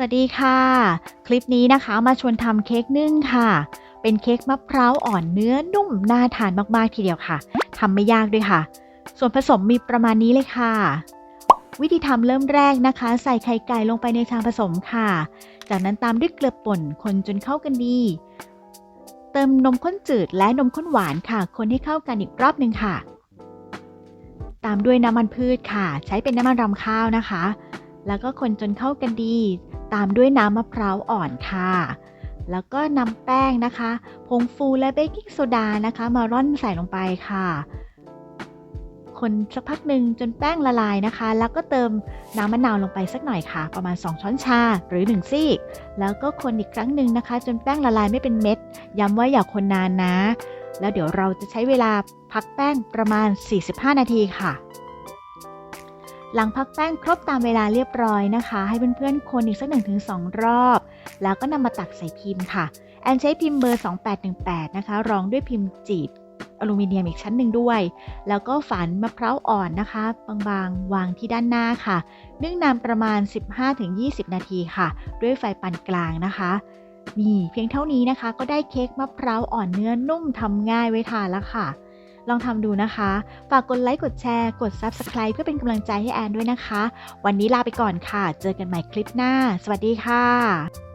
วัสดีค่ะ คลิปนี้นะคะมาชวนทำเค้กนึ่งค่ะ เป็นเค้กมะพร้าวอ่อนเนื้อนุ่มน่าทานมากๆทีเดียวค่ะทำไม่ยากด้วยค่ะ ส่วนผสมมีประมาณนี้เลยค่ะ วิธีทำเริ่มแรกนะคะ ใส่ไข่ไก่ลงไปในชามผสมค่ะ จากนั้นตามด้วยเกลือป่นคนจนเข้ากันดี เติมนมข้นจืดและนมข้นหวานค่ะ คนให้เข้ากันอีกรอบหนึ่งค่ะ ตามด้วยน้ำมันพืชค่ะ ใช้เป็นน้ำมันรำข้าวนะคะ แล้วก็คนจนเข้ากันดี ตามด้วยน้ำมะพร้าวอ่อนค่ะ แล้วก็นำแป้งนะคะ ผงฟูและเบกกิ้งโซดานะคะ มาร่อนใส่ลงไปค่ะ คนสักพักหนึ่งจนแป้งละลายนะคะ แล้วก็เติมน้ำมะนาวลงไปสักหน่อยค่ะ ประมาณ 2 ช้อนชาหรือ 1 ซีก แล้วก็คนอีกครั้งหนึ่งนะคะ จนแป้งละลายไม่เป็นเม็ด ย้ำว่าอย่าคนนานนะ แล้วเดี๋ยวเราจะใช้เวลาพักแป้งประมาณ 45 นาทีค่ะ หลังพักแป้งครบตามเวลาเรียบร้อยนะคะ ให้เพื่อนๆคนอีกสัก1-2 รอบ แล้วก็นำมาตักใส่พิมพ์ค่ะ แอนใช้พิมพ์เบอร์ 2818 นะคะ รองด้วยพิมพ์จีบอลูมิเนียมอีกชั้นหนึ่งด้วย แล้วก็ฝานมะพร้าวอ่อนนะคะ บางๆ วางที่ด้านหน้าค่ะ นึ่งนานประมาณ 15-20 นาทีค่ะ ด้วยไฟปานกลางนะคะ นี่เพียงเท่านี้นะคะ ก็ได้เค้กมะพร้าวอ่อนเนื้อนุ่มทำง่ายไว้ทานแล้วค่ะ ลองทำดูนะคะ ฝากกดไลค์กดแชร์ กด Subscribe เพื่อเป็นกำลังใจให้แอนด้วยนะคะ วันนี้ลาไปก่อนค่ะ เจอกันใหม่คลิปหน้า สวัสดีค่ะ